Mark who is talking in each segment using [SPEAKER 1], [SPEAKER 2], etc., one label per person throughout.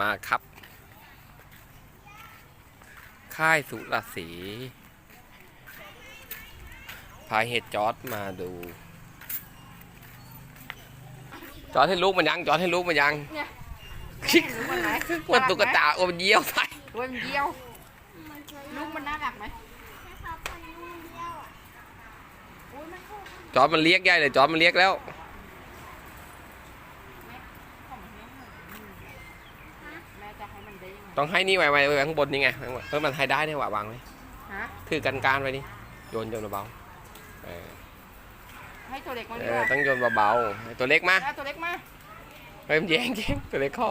[SPEAKER 1] มาครับ ค่ายสุรศรีพาเห็ดจอร์ดมาดู จอร์ดให้ลูกมันยัง จอร์ดให้ลูกมันยังชิค
[SPEAKER 2] รู้มันไหม
[SPEAKER 1] ว่าตุ๊กตาโอมนเยี่ยวใส่
[SPEAKER 2] ตัวมันเดียว ลูกมันน่ารักไหม
[SPEAKER 1] จอร์ดมันเรียกใหญ่เลยจอร์ดมันเรียกแล้ว
[SPEAKER 2] แม่จะให้มันได้ยังไง
[SPEAKER 1] ต้องให้นี่ไว้ไว้ไว้ข้างบนนี่ไงเพื่อมันให้ได้เนี่ยว่าวางไว้
[SPEAKER 2] ฮะ
[SPEAKER 1] ถือกันการไว้นี่โยนโยนเบาๆเออ
[SPEAKER 2] ให้ตัวเล็กมา
[SPEAKER 1] เอ
[SPEAKER 2] ดีก
[SPEAKER 1] อ
[SPEAKER 2] ว่า
[SPEAKER 1] ต้องโยนเบาๆให้ตัวเล็กมา
[SPEAKER 2] เอาตัวเล็กมา
[SPEAKER 1] เฮ้ยมันแย่งแย่งตัวเล็กข้อ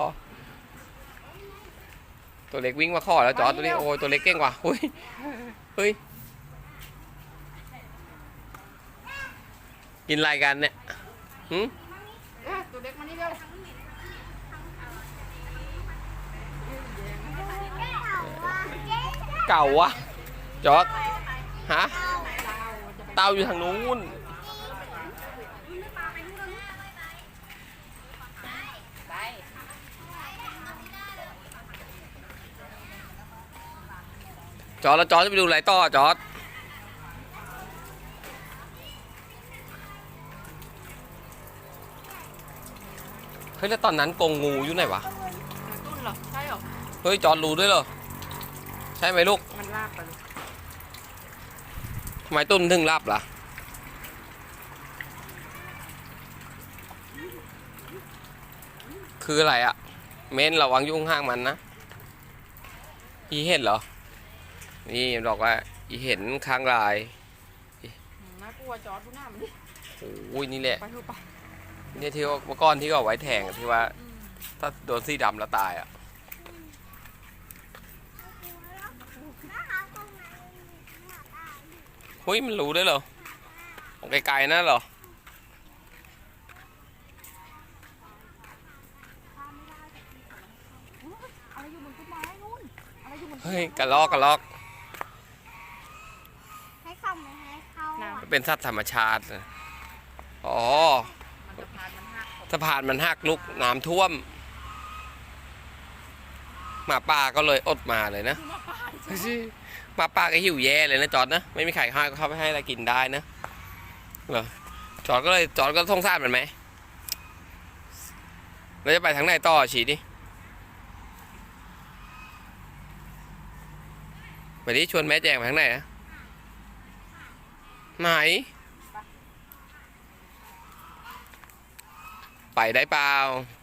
[SPEAKER 1] ตัวเล็กวิ่งมาข้อแล้วจอร์ดตัวนี้โอ้ยตัวเล็กเก่งกว่าเฮ้ยเฮ้ยกินอะไรกันเนี่ยหืม
[SPEAKER 2] เออตัวเล็กมานี่เร็ว
[SPEAKER 1] เก่าวะจอดฮะ
[SPEAKER 2] เตา
[SPEAKER 1] อยู่ทางนู้นจอร์ดแล้วจอร์ดจะไปดูอะไรต่อจอร์ดเฮ้ยแล้วตอนนั้นกงงูอยู่ไหนวะ
[SPEAKER 2] ตุ้นเหรอ ใช่เหรอ
[SPEAKER 1] เฮ้ยจอร์ดรู้ด้วยเหรอ ใช่ไหมลูก
[SPEAKER 2] มันลากไปเลย
[SPEAKER 1] ทำไมตุ้มถึงรับล่ะ คืออะไรอะเม้นระวังยุ่งห้างมันนะ อีเห็นเหรอ นี่มันบอกว่า อีเห็นข้างลาย
[SPEAKER 2] อืมน่ากลัวจอร์ดดูหน้ามันดิ
[SPEAKER 1] โอ้ยนี่แหละ
[SPEAKER 2] ไปเถอะไป
[SPEAKER 1] นี่ที่ว่าเมื่อก่อนที่เขาเอาไว้แทงอะที่ว่า ถ้าโดนสีดำแล้วตายอะ เฮ้ยมันรู้ได้วยเหรอของไกลๆนั่นเหรอ
[SPEAKER 2] อะไรอยู่บนต้นไม้นู่นอะไรอยู่บนต้นไม้
[SPEAKER 1] เฮ้ยกระลอกกระลอก
[SPEAKER 3] ให้เข้าไม่ให้เข้าอะ
[SPEAKER 1] มันเป็นสัตว์ธรรมชาตินะอ๋อ
[SPEAKER 2] มันจะพานมันหัก
[SPEAKER 1] สะพานมันหักลุกน้ำท่วม หมาป่าก็เลยอดมาเลยนะหมาป่าก็หิวแย่เลยนะจอดนะไม่มีใครให้เขาไปให้อะไรกินได้นะเหรอจอดก็เลยจอดก็สงสารมันไหมเราจะไปทางไหนต่อฉีดิไปดิชวนแม่แจงไปทางไหนอะไหนไปได้เปล่า
[SPEAKER 2] ไ